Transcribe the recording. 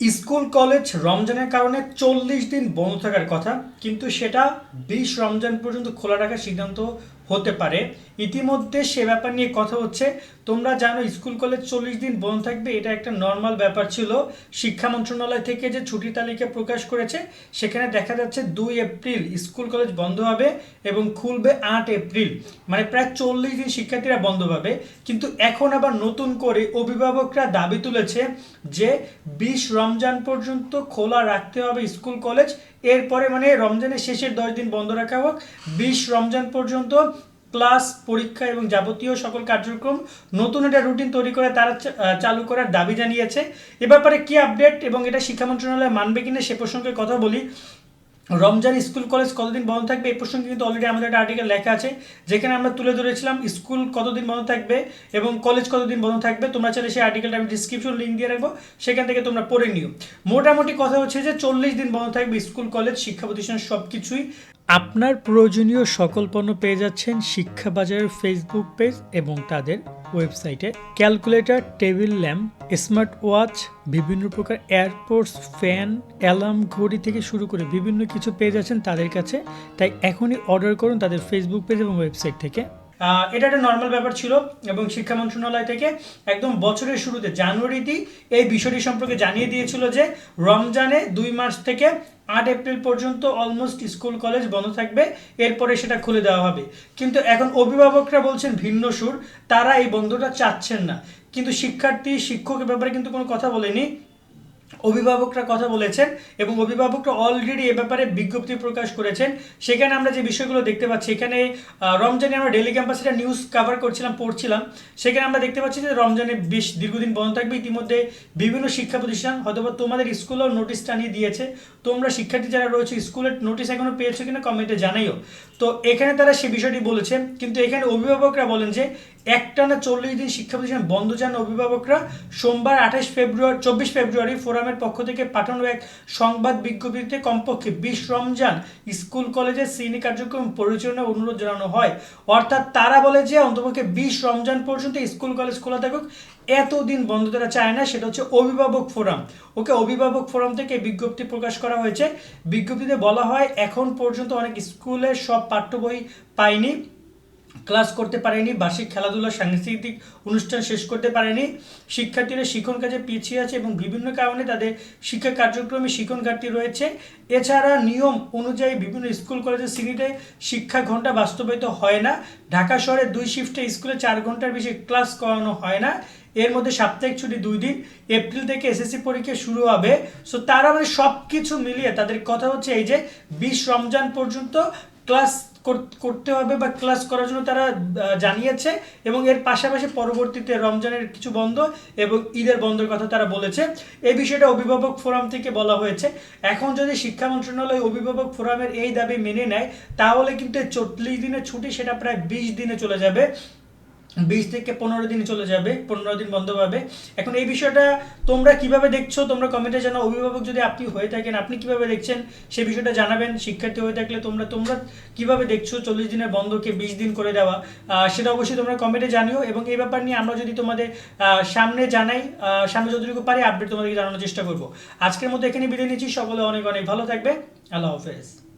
School, college রমজানের কারণে চল্লিশ দিন বন্ধ থাকার কথা, কিন্তু সেটা বিশ রমজান পর্যন্ত খোলা রাখার সিদ্ধান্ত হতে পারে। ইতিমধ্যে সে ব্যাপার নিয়ে কথা হচ্ছে। তোমরা জানো, স্কুল, কলেজ চল্লিশ দিন বন্ধ থাকবে, এটা একটা নর্মাল ব্যাপার ছিল। শিক্ষা মন্ত্রণালয় থেকে যে ছুটির তালিকা প্রকাশ করেছে, সেখানে দেখা যাচ্ছে দুই এপ্রিল স্কুল, কলেজ বন্ধ হবে এবং খুলবে আট এপ্রিল। মানে প্রায় চল্লিশ দিন শিক্ষার্থীরা বন্ধ পাবে। কিন্তু এখন আবার নতুন করে অভিভাবকরা দাবি তুলেছে যে বিশ রমজান পর্যন্ত খোলা রাখতে হবে স্কুল, কলেজ। এরপরে মানে রমজানের শেষের দশ দিন বন্ধ রাখা হোক। বিশ রমজান পর্যন্ত ক্লাস, পরীক্ষা এবং যাবতীয় সকল কার্যক্রম নতুন একটা রুটিন তৈরি করে তারা চালু করার দাবি জানিয়েছে। এ ব্যাপারে কী আপডেট এবং এটা শিক্ষা মন্ত্রণালয় মানবে কিনা সে প্রসঙ্গে কথা বলি। রমজান স্কুল কলেজ কতদিন বন্ধ থাকবে এই প্রসঙ্গে কিন্তু অলরেডি আমাদের একটা আর্টিকেল লেখা আছে, যেখানে আমরা তুলে ধরেছিলাম স্কুল কতদিন বন্ধ থাকবে এবং কলেজ কতদিন বন্ধ থাকবে। তোমরা চাইলে সেই আর্টিকেলটা আমি ডিসক্রিপশন লিঙ্ক দিয়ে রাখব, সেখান থেকে তোমরা পড়ে নিও। মোটামুটি কথা হচ্ছে যে চল্লিশ দিন বন্ধ থাকবে স্কুল, কলেজ, শিক্ষা প্রতিষ্ঠান সব কিছুই আপনার প্রয়োজনীয় সকল পণ্য পেয়ে যাচ্ছেন শিক্ষা বাজারের ফেসবুক পেজ এবং তাদের ওয়েবসাইটে calculator table lamp smart watch বিভিন্ন প্রকার এয়ারপোর্টস ফ্যান অ্যালার্ম ঘড়ি থেকে শুরু করে বিভিন্ন কিছু পেয়ে যাচ্ছেন তাদের কাছে। তাই এখনই অর্ডার করুন তাদের ফেসবুক পেজ এবং ওয়েবসাইট থেকে। এটা একটা নর্মাল ব্যাপার ছিল এবং শিক্ষা মন্ত্রণালয় থেকে একদম বছরের শুরুতে জানুয়ারিতেই এই বিষয়টি সম্পর্কে জানিয়ে দিয়েছিল যে রমজানে দুই মাস থেকে আট এপ্রিল পর্যন্ত অলমোস্ট স্কুল কলেজ বন্ধ থাকবে, এরপরে সেটা খুলে দেওয়া হবে। কিন্তু এখন অভিভাবকরা বলছেন ভিন্ন সুর, তারা এই বন্ধটা চাচ্ছেন না। কিন্তু শিক্ষার্থী শিক্ষকের ব্যাপারে কিন্তু কোনো কথা বলেনি। অভিভাবকরা কথা বলেছেন এবং অভিভাবকরা অলরেডি এ ব্যাপারে বিজ্ঞপ্তি প্রকাশ করেছেন। সেখানে আমরা যে বিষয়গুলো দেখতে পাচ্ছি, এখানে রমজানে আমরা ডেলি ক্যাম্পাসে নিউজ কভার করছিলাম, পড়ছিলাম। সেখানে আমরা দেখতে পাচ্ছি যে রমজানে বেশ দীর্ঘদিন বন্ধ থাকবে। ইতিমধ্যে বিভিন্ন শিক্ষা প্রতিষ্ঠান হয়তো বা তোমাদের স্কুলেও নোটিশ টানিয়ে দিয়েছে। তোমরা শিক্ষার্থী যারা রয়েছে স্কুলের নোটিশ এখনও পেয়েছ কিনা কমেন্টে জানাইও। তো এখানে তারা সে বিষয়টি বলেছে কিন্তু এখানে অভিভাবকরা বলেন যে একটানা চল্লিশ দিন শিক্ষা প্রতিষ্ঠান বন্ধ চান অভিভাবকরা। সোমবার আঠাশ ফেব্রুয়ারি, চব্বিশ ফেব্রুয়ারি ফোরামের পক্ষ থেকে পাঠানো এক সংবাদ বিজ্ঞপ্তিতে কমপক্ষে বিশ রমজান স্কুল, কলেজের শ্রেণি কার্যক্রম পরিচালনার অনুরোধ জানানো হয়। অর্থাৎ তারা বলে যে অন্তপক্ষে বিশ রমজান পর্যন্ত স্কুল, কলেজ খোলা থাকুক। এতদিন বন্ধ তারা চায় না, সেটা হচ্ছে অভিভাবক ফোরাম। ওকে অভিভাবক ফোরাম থেকে বিজ্ঞপ্তি প্রকাশ করা হয়েছে। বিজ্ঞপ্তিতে বলা হয়, এখন পর্যন্ত অনেক স্কুলের সব পাঠ্য বই পায়নি। ক্লাস করতে পারেনি, বার্ষিক খেলাধুলা, সাংস্কৃতিক অনুষ্ঠান শেষ করতে পারেনি। শিক্ষার্থীরা শিক্ষণ কাজে পিছিয়ে আছে এবং বিভিন্ন কারণে তাদের শিক্ষা কার্যক্রমে শিক্ষণ ঘাটতি রয়েছে। এছাড়া নিয়ম অনুযায়ী বিভিন্ন স্কুল, কলেজের সিরিটে শিক্ষা ঘণ্টা বাস্তবায়িত হয় না। ঢাকা শহরে দুই শিফটে স্কুলে চার ঘণ্টার বেশি ক্লাস করানো হয় না। এর মধ্যে সাপ্তাহিক ছুটি দুই দিন। এপ্রিল থেকে এসএসসি পরীক্ষা শুরু হবে। সো তারা মানে সব কিছু মিলিয়ে তাদের কথা হচ্ছে এই যে, বিশ রমজান পর্যন্ত ক্লাস করতে হবে বা ক্লাস করার জন্য তারা জানিয়েছে এবং এর পাশাপাশি পরবর্তীতে রমজানের কিছু বন্ধ এবং ঈদের বন্ধের কথা তারা বলেছে। এই বিষয়টা অভিভাবক ফোরাম থেকে বলা হয়েছে। এখন যদি শিক্ষা মন্ত্রণালয় অভিভাবক ফোরামের এই দাবি মেনে নেয়, তাহলে কিন্তু চল্লিশ দিনের ছুটি সেটা প্রায় বিশ দিনে চলে যাবে। বিশ থেকে পনেরো দিন চলে যাবে, পনেরো দিন বন্ধ পাবে। এখন এই বিষয়টা তোমরা কীভাবে দেখছ? তোমরা কমেন্টে জানাও। অভিভাবক যদি আপনি হয়ে থাকেন, আপনি কীভাবে দেখছেন? সেই বিষয়টা জানাবেন। শিক্ষার্থী হয়ে থাকলে তোমরা তোমরা কীভাবে দেখছ চল্লিশ দিনের বন্ধকে বিশ দিন করে দেওয়া? সেটা অবশ্যই তোমরা কমেন্টে জানিও এবং এই ব্যাপার নিয়ে আমরা যদি তোমাদের সামনে জানাই সামনে যতটুকু পারি আপডেট তোমাদেরকে জানানোর চেষ্টা করব। আজকের মতো এখানে বিদায় নিচ্ছি। সকলে অনেক অনেক ভালো থাকবে। আল্লাহ হাফেজ।